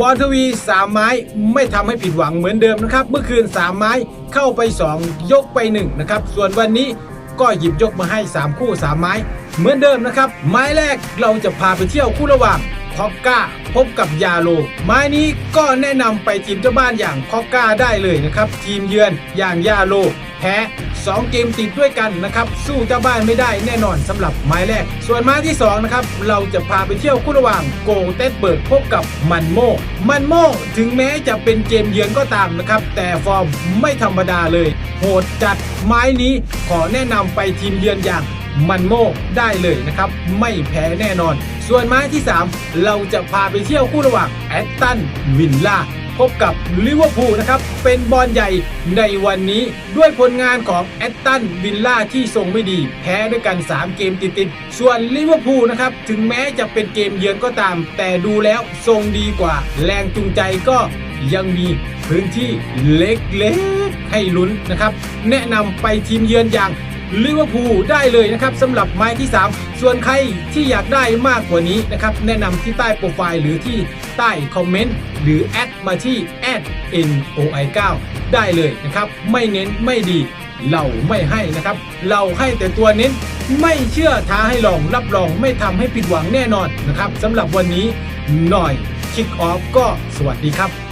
บอลทวีสามไม้ไม่ทำให้ผิดหวังเหมือนเดิมนะครับ เมื่อคืนสามไม้เข้าไป 2 ยกไป 1 นะครับ ส่วนวันนี้ก็หยิบยกมาให้ 3 คู่ 3 ไม้ เหมือนเดิมนะครับ ไม้แรกเราจะพาไปเที่ยวคู่ระหว่างคอกก้าพบกับยาโล ไม้นี้ก็แนะนำไปทีมเจ้าบ้านอย่างคอกก้าได้เลยนะครับ ทีมเยือนอย่างยาโล แพ้ 2 เกมติดด้วยกันนะครับสู้เจ้าบ้านไม่ได้แน่นอนสำหรับไม้แรก ส่วนไม้ที่2นะครับเราจะพาไปเที่ยวคู่ระหว่างโกเต็ดเบิร์กพบกับมันโมมันโมถึงแม้จะเป็นเกมเยือนก็ตามนะครับแต่ฟอร์มไม่ธรรมดาเลย โหดจัดไม้นี้ขอแนะนำไปทีมเยือนอย่างมันโมได้เลยนะครับ ไม่แพ้แน่นอน ส่วนไม้ที่ 3 เราจะพาไปเที่ยวคู่ระหว่างแอตตันวินล่า พบกับลิเวอร์พูลนะครับ เป็นบอลใหญ่ในวันนี้ด้วยผลงานของแอตตันวินล่าที่ทรงไม่ดี แพ้ด้วยกัน 3 เกมติดๆส่วนลิเวอร์พูลนะครับ ถึงแม้จะเป็นเกมเยือนก็ตาม แต่ดูแล้วทรงดีกว่า แรงจูงใจก็ยังมีพื้นที่เล็กๆให้ลุ้นนะครับ แนะนำไปทีมเยือนอย่าง ลิเวอร์พูลได้เลยนะครับสำหรับไม้ที่ 3 ส่วนใครที่อยากได้มากกว่านี้นะครับแนะนำที่ใต้โปรไฟล์หรือที่ใต้คอมเมนต์หรือแอดมาที่แอด NOI9 ได้เลยนะครับไม่เน้นไม่ดีเราไม่ให้นะครับ เราให้แต่ตัวเน้นไม่เชื่อท้าให้ลองรับรองไม่ทำให้ผิดหวังแน่นอนนะครับสำหรับวันนี้หน่อยคิกออฟก็สวัสดีครับ